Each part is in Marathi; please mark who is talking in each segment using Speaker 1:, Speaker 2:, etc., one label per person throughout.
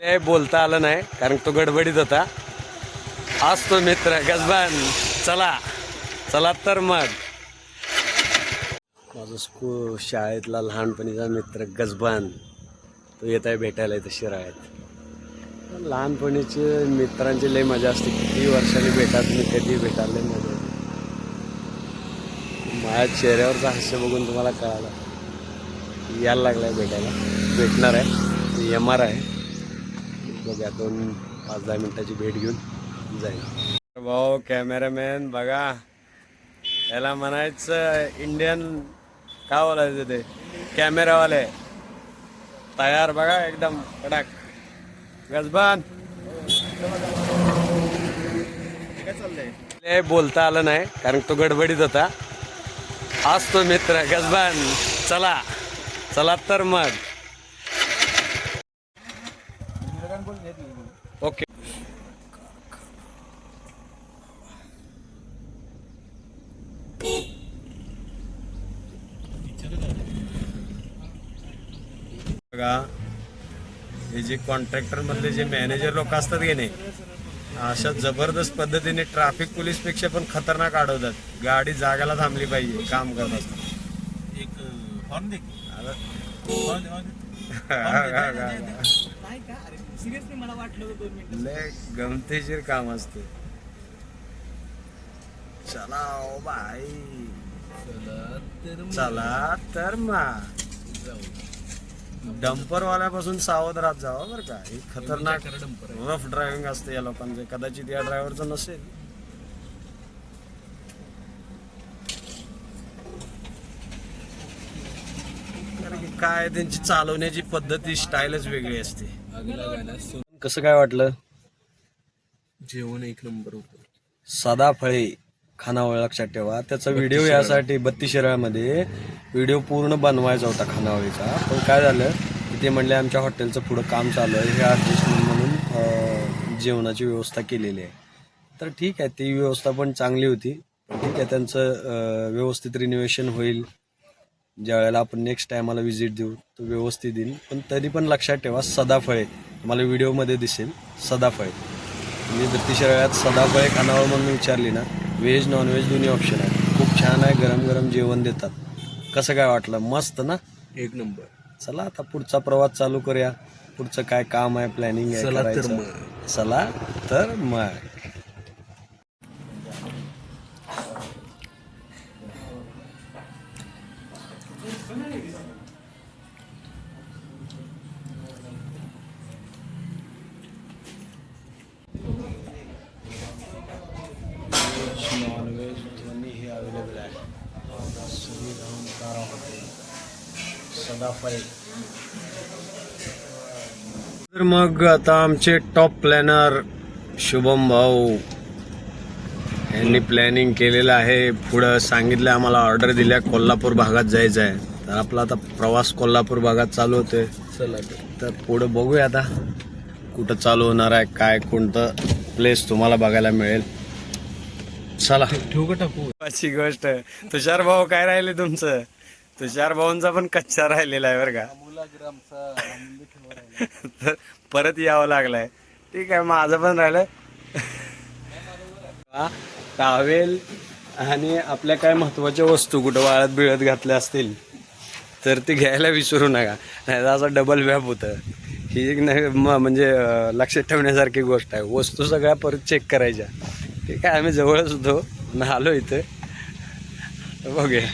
Speaker 1: लय बोलता आलं नाही कारण तो गडबडीत होता. आज तो मित्र गजबान चला चला तर मग. माझा स्कू शाळेतला लहानपणीचा मित्र गजबान तो येत आहे भेटायला इथं शिराळ्यात. लहानपणीचे मित्रांची लय मजा असते किती वर्षांनी भेटात मी कधी भेटायला मजा माझ्या चेहऱ्यावरचं हास्य बघून तुम्हाला कळालं. यायला लागलाय भेटायला. भेटणार आहे. एम आर आहे. बघूया दोन पाच दहा मिनिटाची भेट घेऊन जाईल. भाऊ कॅमेरामॅन बघा. याला म्हणायचं इंडियन काय बोलायचं ते? कॅमेरावाले तयार बघा एकदम कडक. गजबान. चाललंय बोलता आलं नाही कारण तो गडबडीत होता. आज तो मित्र गजबान. चला. चला तर मग. ओके. बघा हे जे कॉन्ट्रॅक्टर मधले जे मॅनेजर लोक असतात की नाही अशा जबरदस्त पद्धतीने ट्रॅफिक पोलीसपेक्षा पण खतरनाक अडवतात गाडी जागाला थांबली पाहिजे काम करत असताना
Speaker 2: एक हॉर्न
Speaker 3: सिरियसली मला वाटलं होतं दोन मिनिटं
Speaker 1: लय गमतीशीर काम असते चला ओ बाई. चला तर मग. डंपर वाल्यापासून सावध राहत जावा बरं का. ही खतरनाक रफ ड्रायव्हिंग असते या लोकांचं कदाचित या ड्रायव्हरचं नसेल. कारण की काय त्यांची चालवण्याची पद्धती स्टाईलच वेगळी असते. कसं काय वाटलं?
Speaker 2: जेवण एक नंबर होतं.
Speaker 1: सदा फळे खानावळ लक्षात ठेवा. त्याचा व्हिडिओ यासाठी बत्तीस शिराळमध्ये व्हिडिओ पूर्ण बनवायचा होता खानावळीचा पण काय झालं की ते म्हणले आमच्या हॉटेलचं पुढं काम चालू आहे. हे आर्टिस्ट म्हणून जेवणाची व्यवस्था केलेली आहे. तर ठीक आहे ती व्यवस्था पण चांगली होती. ठीक आहे त्यांचं व्यवस्थित रिनोव्हेशन होईल. ज्या वेळेला आपण नेक्स्ट टायमाला व्हिजिट देऊ तो व्यवस्थित देईल पण तरी पण लक्षात ठेवा सदाफळे तुम्हाला व्हिडिओमध्ये दिसेल सदाफळे मी दत्तीशराळ्यात सदाफळे खानावळ म्हणून विचारली ना व्हेज नॉनव्हेज दोन्ही ऑप्शन आहे खूप छान आहे गरम गरम जेवण देतात. कसं काय वाटलं? मस्त ना?
Speaker 2: एक नंबर.
Speaker 1: चला आता पुढचा प्रवास चालू करूया. पुढचं काय काम आहे प्लॅनिंग आहे
Speaker 2: चला तर
Speaker 1: करायचं.
Speaker 2: मग.
Speaker 1: चला तर मग. तर मग आता आमचे टॉप प्लॅनर शुभम भाऊ यांनी प्लॅनिंग केलेलं आहे. पुढं सांगितलं आम्हाला ऑर्डर दिल्या कोल्हापूर भागात जायचं आहे तर आपला आता प्रवास कोल्हापूर भागात चालू होतोय.
Speaker 2: चला
Speaker 1: तर पुढं बघूया आता कुठं चालू होणार आहे काय कोणतं प्लेस तुम्हाला बघायला मिळेल. चला.
Speaker 2: ठेवू का टाकू?
Speaker 1: अशी गोष्ट तुषार भाऊ काय राहिले तुमचं? तुषार भाऊंचा पण कच्चा राहिलेला आहे बरं का. तर परत यावं लागलाय. ठीक आहे माझं पण राहिलं हा, टावेल आणि आपल्या काय महत्त्वाच्या वस्तू कुठं वाळत बिळत घातल्या असतील तर ते घ्यायला विसरू नका. नाही असं डबल व्याप होतं. ही एक नाही म- म्हणजे लक्षात ठेवण्यासारखी गोष्ट आहे. वस्तू सगळ्या परत चेक करायच्या. ठीक आहे आम्ही जवळच होतो. आलो इथं. बघूया.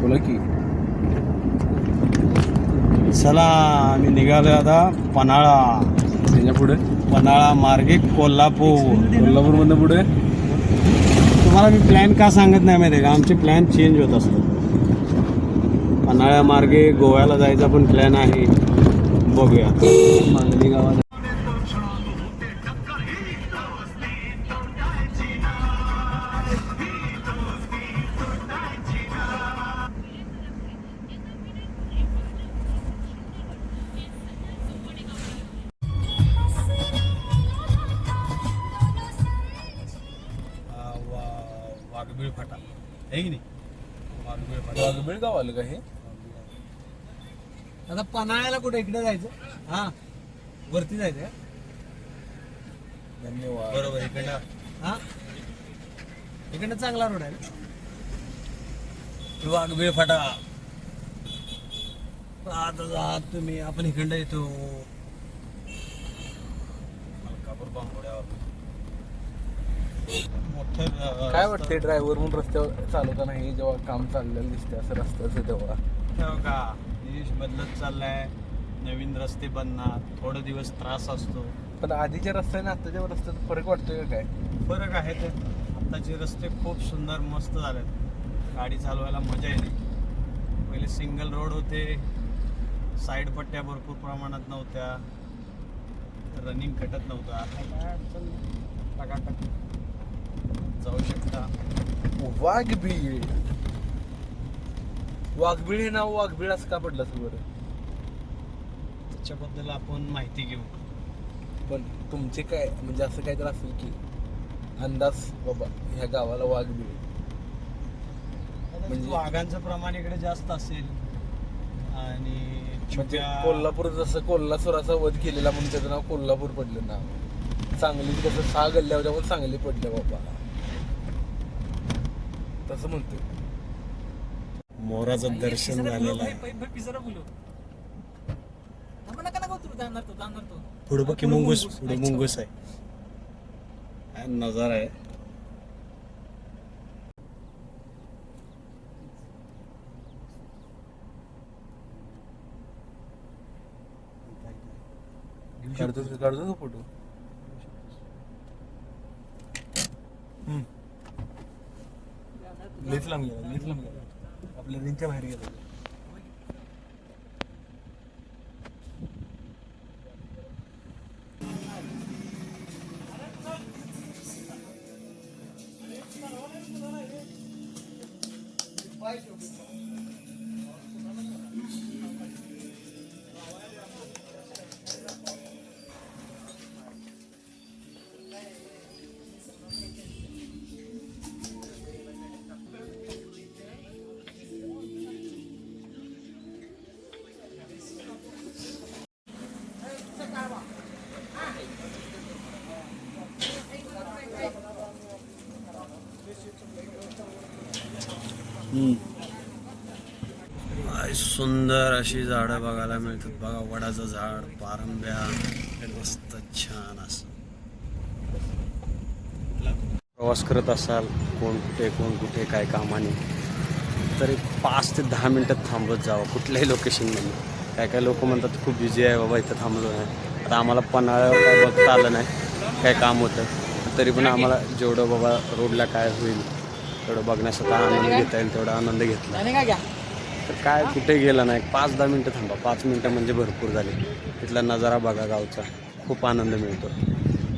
Speaker 1: बोला की. चला आम्ही निघालो आता पन्हाळा.
Speaker 2: त्याच्या पुढे?
Speaker 1: पन्हाळा मार्गे कोल्हापूर.
Speaker 2: कोल्हापूरमधनं पुढे?
Speaker 1: तुम्हाला मी प्लॅन का सांगत नाही माहिती आहे का? आमचे प्लॅन चेंज होत असतो पन्हाळ्या मार्गे गोव्याला जायचा पण प्लॅन आहे. बघूया.
Speaker 2: मागणी गावात
Speaker 1: वाघबीळ फाटा. आहे की नाही? वाघबीळ फाटा.
Speaker 2: वाघबीळ गाव आलं का हे?
Speaker 3: आता पन्हाळ्याला कुठे? इकडे जायचं. हा. वरती जायचं का?
Speaker 2: धन्यवाद.
Speaker 1: बरोबर इकडनं.
Speaker 3: हा. इकडनं चांगला रोड आहे ना?
Speaker 1: वाघबीळ फाटा. आता जात तुम्ही. आपण इकडं येतो. मलकापूर बांबोड्यावर. मोठं
Speaker 2: काय वाटते ड्रायव्हर म्हणून रस्त्यावर चालवताना हे जेव्हा काम चाललेलं दिसते असं रस्त्याचं तेव्हा?
Speaker 1: वाटतं का देश बदलत चाललाय नवीन रस्ते बनणार थोडे दिवस त्रास असतो.
Speaker 2: पण आधीच्या रस्त्याने आताच्या रस्त्यात फरक वाटतोय का काय?
Speaker 1: फरक आहे ते. आत्ताचे रस्ते खूप सुंदर मस्त झालेत. गाडी चालवायला मजा येते पहिले सिंगल रोड होते. साईड पट्ट्या भरपूर प्रमाणात नव्हत्या. रनिंग कटत नव्हतं. आता काय अडचण नाही. टाकाटाक.
Speaker 2: वाघबीळ वाघबीळ हे नाव वाघबीळ असं का पडलं असेल बरं?
Speaker 1: त्याच्याबद्दल आपण माहिती घेऊ.
Speaker 2: पण तुमचे काय म्हणजे असं काहीतरी असेल की अंदाज बाबा ह्या गावाला वाघबीळ
Speaker 1: म्हणजे
Speaker 2: म्हणजे-
Speaker 1: वाघांचं प्रमाण इकडे जास्त असेल. आणि
Speaker 2: म्हणजे
Speaker 1: छोट्या-
Speaker 2: कोल्हापूर जसं कोल्हासुराचा वध केलेला म्हणून त्याचं नाव कोल्हापूर पडलं नाव सांगलीत कसं सहा गल्ल्या होत्या सांगली पडलं बाबा. तसं म्हणतोय.
Speaker 1: मोराचं दर्शन झालेलं आहे. पुढे बघ की मुंगूस पुढे
Speaker 3: अच्छा.
Speaker 1: मुंगूस आहे. नजारा आहे.
Speaker 2: काढतो काढतो का फोटो? लेच लांब गेला लेच लांब गेला. आपल्या रिंगच्या बाहेर गेला.
Speaker 1: सुंदर अशी झाडं बघायला मिळतात बघा वडाचं झाड पारंब्या. मस्त छान असं. प्रवास करत असाल कोण कुठे कोण कुठे काय कामाने तर एक पाच ते दहा मिनटात थांबत जावं कुठल्याही लोकेशनमध्ये काय काय लोक म्हणतात खूप बिझी आहे बाबा इथं थांबलो नाही. आता आम्हाला पन्हाळ्यावर काय बघता आलं नाही काय काम होतं तरी पण आम्हाला जेवढं बाबा रोडला काय होईल तेवढं बघण्यासाठी आनंद घेता येईल तेवढा आनंद घेतला.
Speaker 3: नाही का घ्या?
Speaker 1: तर काय कुठे गेलं नाही पाच दहा मिनटं थांबा. पाच मिनटं म्हणजे भरपूर झाले. तिथला नजारा बघा गावचा. खूप आनंद मिळतो.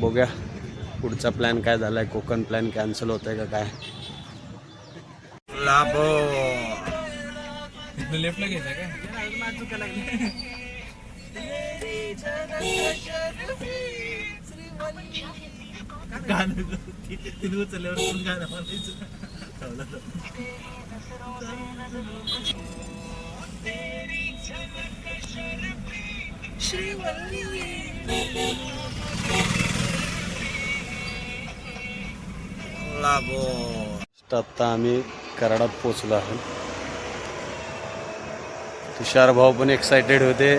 Speaker 1: बघूया पुढचा प्लॅन काय झालाय कोकण प्लॅन कॅन्सल होतंय का काय? लाभो
Speaker 2: लेफ्टला घ्यायचं काय?
Speaker 3: गाणं उचलल्यावर गाणं म्हणायचं?
Speaker 1: ठेवलं आता आम्ही कराडात पोचलो आहोत तुषार भाऊ पण एक्सायटेड होते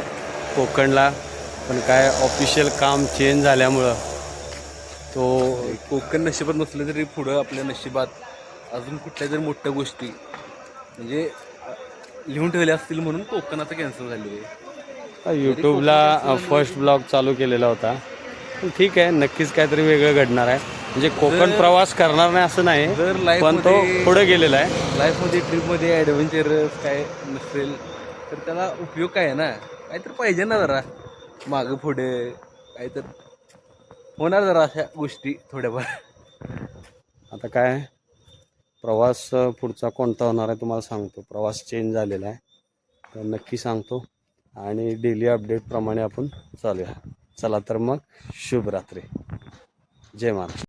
Speaker 1: कोकणला पण काय ऑफिशियल काम चेंज झाल्यामुळं. तो
Speaker 2: कोकण नशिबात नसलं तरी पुढं आपल्या नशिबात अजून कुठल्या तरी मोठ्या गोष्टी. म्हणजे लिहून ठेवल्या असतील म्हणून कोकण आता कॅन्सल झाली आहे.
Speaker 1: यूट्यूबला फर्स्ट ब्लॉग चालू केलेला होता. ठीक आहे नक्कीच काहीतरी वेगळं घडणार आहे. म्हणजे कोकण प्रवास करणार नाही असं नाही पण तो पुढे गेलेला आहे.
Speaker 2: लाईफमध्ये ट्रिपमध्ये ॲडव्हेंचरस काय नसेल तर त्याला उपयोग काय आहे ना? काहीतरी पाहिजे ना जरा. मागं पुढे काहीतर. होणार जरा अशा गोष्टी थोड्याफार.
Speaker 1: आता काय? प्रवास पुढचा कोणता होणार आहे तुम्हाला सांगतो. प्रवास चेंज झालेला आहे. तर नक्की सांगतो. आणि डेली अपडेटप्रमाणे आपण चालूया. चला तर मग शुभ रात्री जय महाराज.